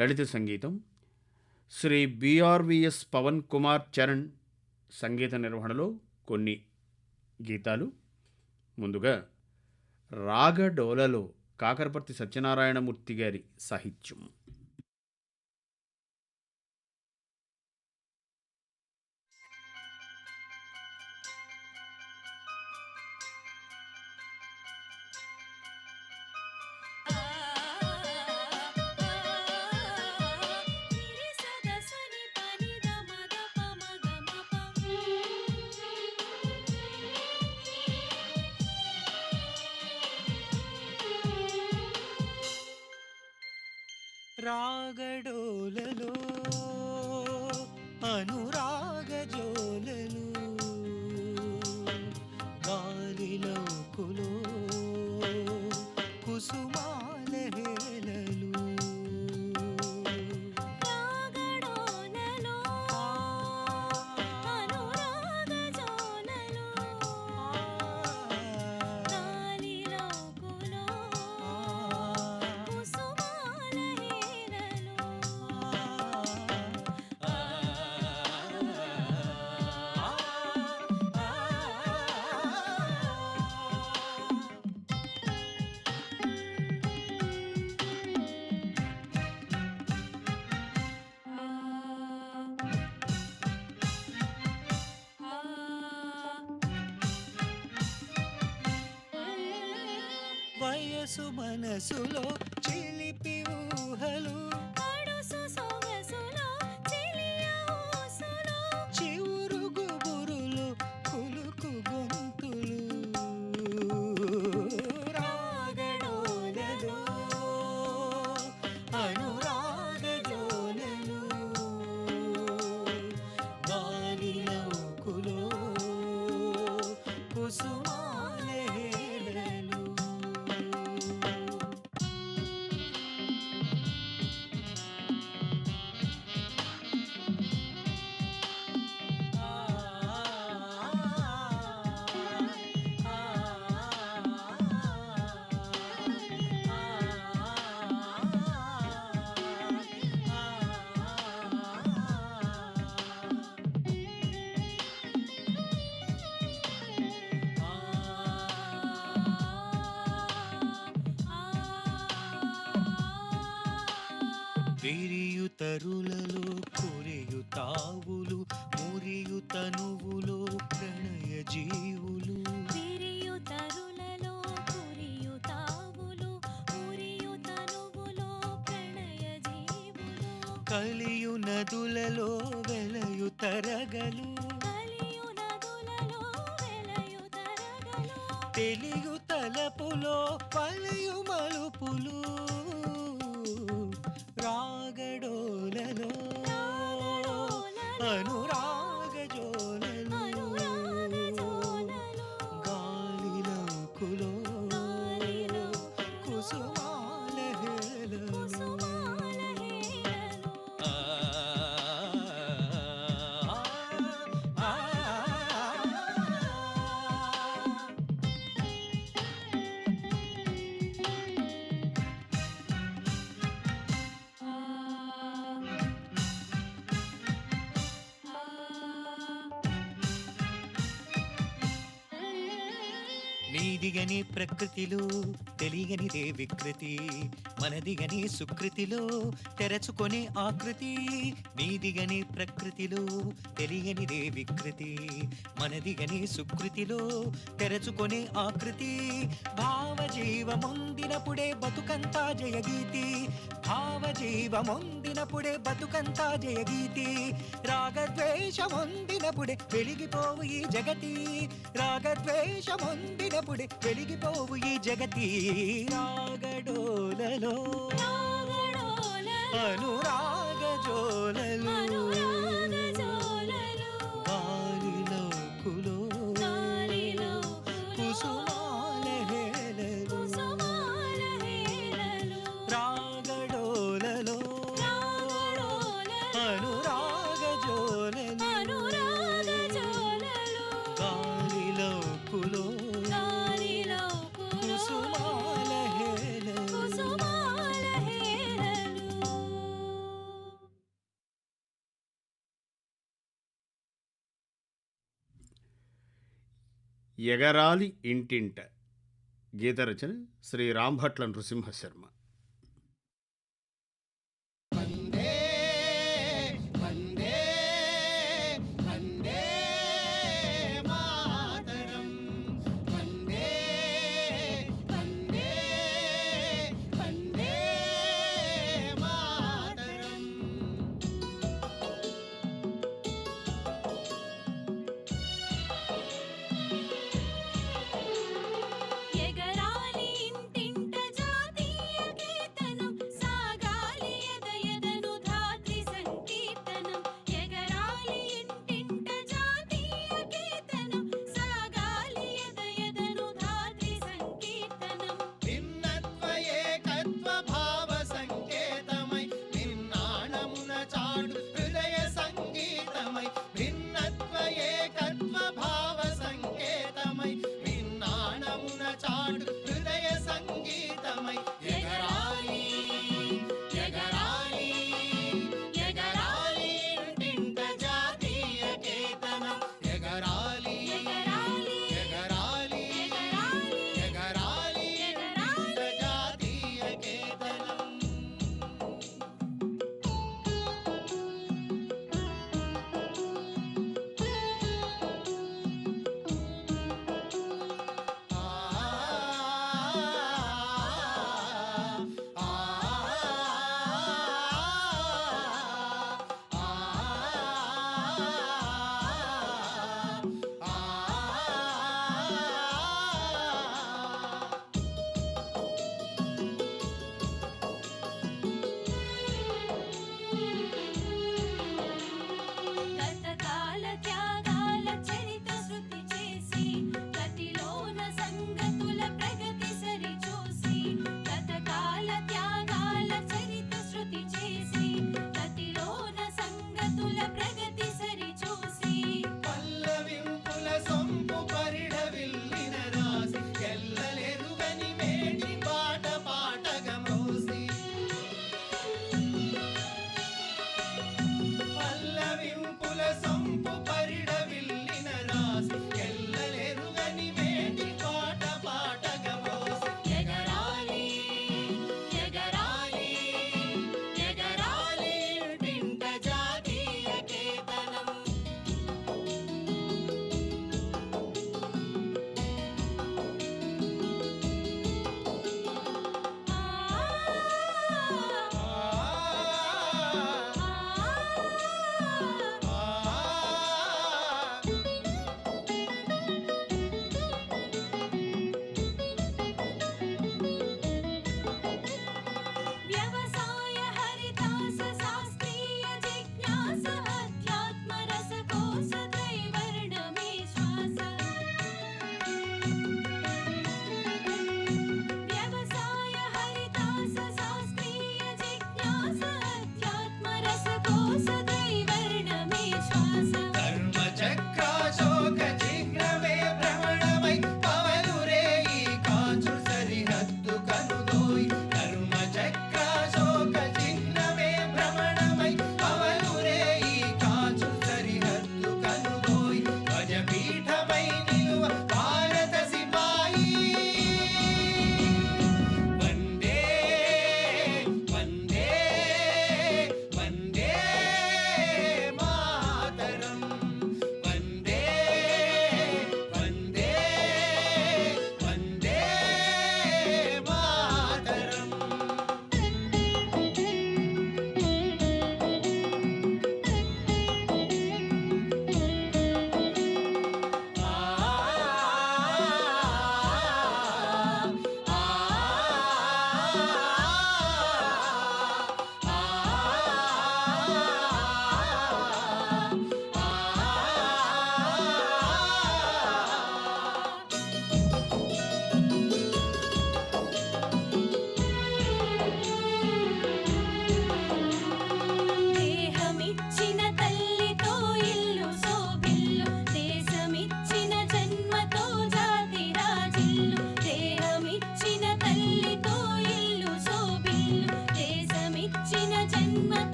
లలిత సంగీతం శ్రీ బిఆర్వీఎస్ పవన్ కుమార్ చరణ్ సంగీత నిర్వహణలో కొన్ని గీతాలు. ముందుగా రాగడోలలో కాకరపర్తి సత్యనారాయణమూర్తి గారి సాహిత్యం. రాగడోలలో అనురా వయసు మనసులో చిలిపి ఊహలు విరియు తరులలో కొరియు తావులు మురియు తనువులో ప్రణయ జీవ నీదిగని ప్రకృతిలో తెలియనిదే వికృతి. మనదిగని సుకృతిలో తెరచుకొనే ఆకృతి నీదిగని ప్రకృతిలో తెలియనిదే వికృతి. మనదిగని సుకృతిలో తెరచుకొనే ఆకృతి భావజీవముందినప్పుడే బతుకంతా జయగీతి. భావజీవముందినప్పుడే బతుకంతా జయగీతి. రాగద్వేషముందినప్పుడే వెలిగిపోవు ఈ జగతి. రాగద్వేషముందినప్పుడే వెలిగిపోవు ఈ జగతి. రాగడోలలో ജ്വാലകളോ അനുരാഗ ജ്വാലകളോ ఎగరాలి ఇంటింట. గీత రచన శ్రీ రాంభట్ల నృసింహశర్మ.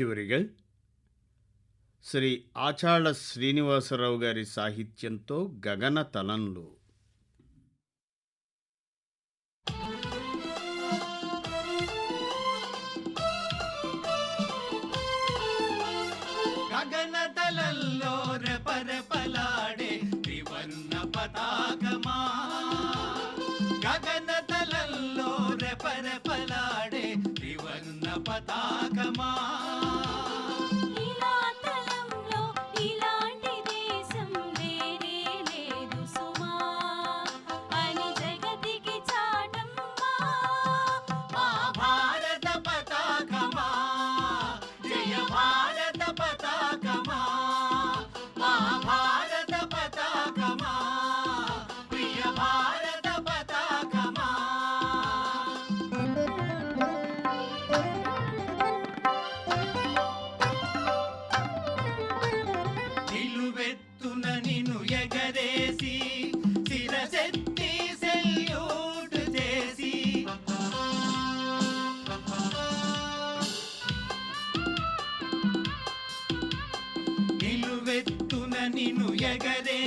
చివరిగా శ్రీ ఆచాళ శ్రీనివాసరావు గారి సాహిత్యంతో గగన తలంలో నిన్ను ఎగరే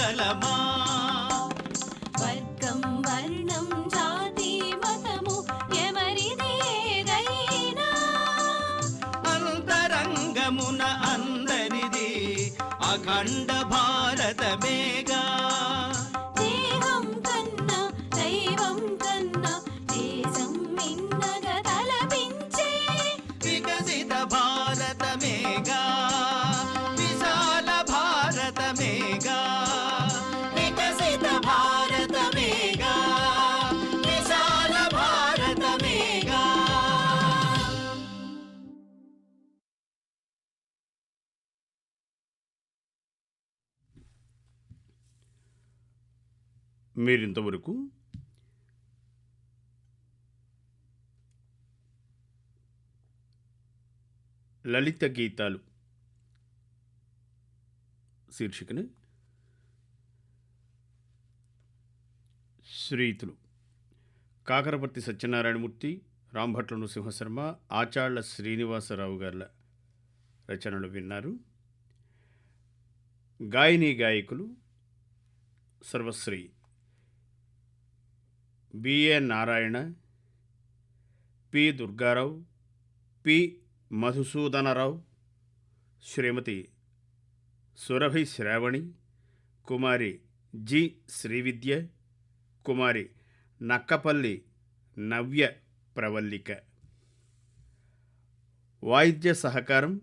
சகலமா మీరింతవరకు లలిత గీతాలు శీర్షికను శ్రీతులు. కాకరపర్తి సత్యనారాయణమూర్తి రాంభట్ల నృసింహశర్మ ఆచాళ్ళ శ్రీనివాసరావు గారుల రచనలు విన్నారు. గాయని గాయకులు Sarvashri B A Narayana P Durgarao P Madhusudanarao Shrimati Surabhi Shravani Kumari G Srividya Kumari Nakkapalli Navya Pravallika. వాయిద్య సహకారం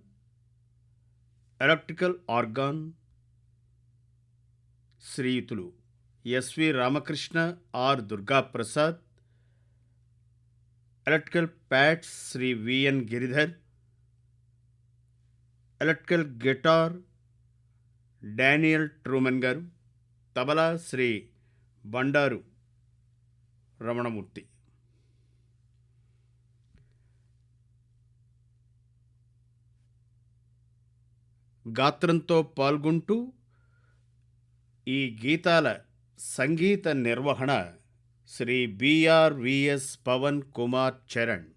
electrical organ శ్రీయుతులు. S V Ramakrishna R Durgaprasad electrical pads Shri V N Giridhar electrical guitar Daniel Truman garu tabla Shri Bandaru Ramanamurthy. గాత్రంతో పాల్గొంటూ ఈ గీతాల సంగీత నిర్వహణ శ్రీ బిఆర్విఎస్ పవన్ కుమార్ చరణ్.